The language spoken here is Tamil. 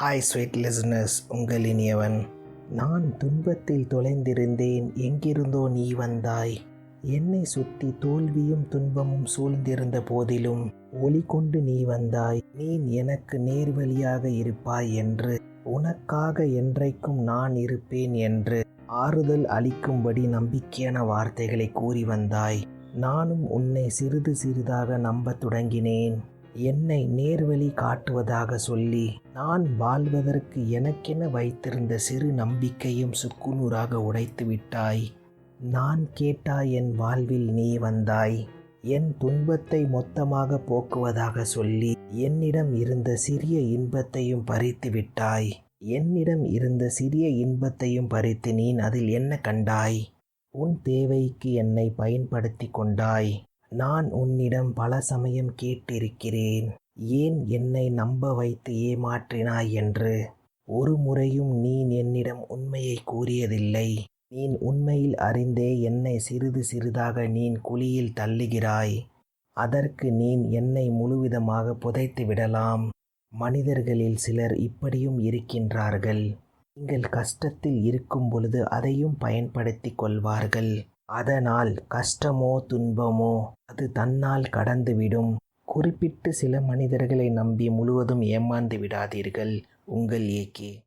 ஹாய் ஸ்வீட் லிசனர்ஸ் உங்கள் இனியவன். நான் துன்பத்தில் தொலைந்திருந்தேன். எங்கிருந்தோ நீ வந்தாய். என்னை சுற்றி தோல்வியும் துன்பமும் சூழ்ந்திருந்த போதிலும் ஒளி கொண்டு நீ வந்தாய். நீ எனக்கு நேர்வழியாக இருப்பாய் என்று உனக்காக என்றைக்கும் நான் இருப்பேன் என்று ஆறுதல் அளிக்கும்படி நம்பிக்கையான வார்த்தைகளை கூறி வந்தாய். நானும் உன்னை சிறிது சிறிதாக நம்பத் தொடங்கினேன். என்னை நேர்வழி காட்டுவதாக சொல்லி நான் வாழ்வதற்கு எனக்கென வைத்திருந்த சிறு நம்பிக்கையும் சுக்குநூறாக உடைத்து விட்டாய். நான் கேட்டாய் என் வாழ்வில் நீ வந்தாய். என் துன்பத்தை மொத்தமாக போக்குவதாக சொல்லி என்னிடம் இருந்த சிறிய இன்பத்தையும் பறித்து விட்டாய். என்னிடம் இருந்த சிறிய இன்பத்தையும் பறித்து நீ அதில் என்ன கண்டாய்? உன் தேவைக்கு என்னை பயன்படுத்தி கொண்டாய். நான் உன்னிடம் பல சமயம் கேட்டிருக்கிறேன். ஏன் என்னை நம்ப வைத்து ஏமாற்றினாய் என்று? ஒரு முறையும் நீ என்னிடம் உண்மையை கூறியதில்லை. நீ உண்மையில் அறிந்தே என்னை சிறிது சிறிதாக நீ குழியில் தள்ளுகிறாய். அதற்கு நீ என்னை முழுவிதமாக புதைத்து விடலாம். மனிதர்களில் சிலர் இப்படியும் இருக்கின்றார்கள். நீங்கள் கஷ்டத்தில் இருக்கும் பொழுது அதையும் பயன்படுத்தி கொள்வார்கள். அதனால் கஷ்டமோ துன்பமோ அது தன்னால் கடந்துவிடும். குறிப்பிட்டு சில மனிதர்களை நம்பி முழுவதும் ஏமாந்து விடாதீர்கள் உங்கள் ஏகே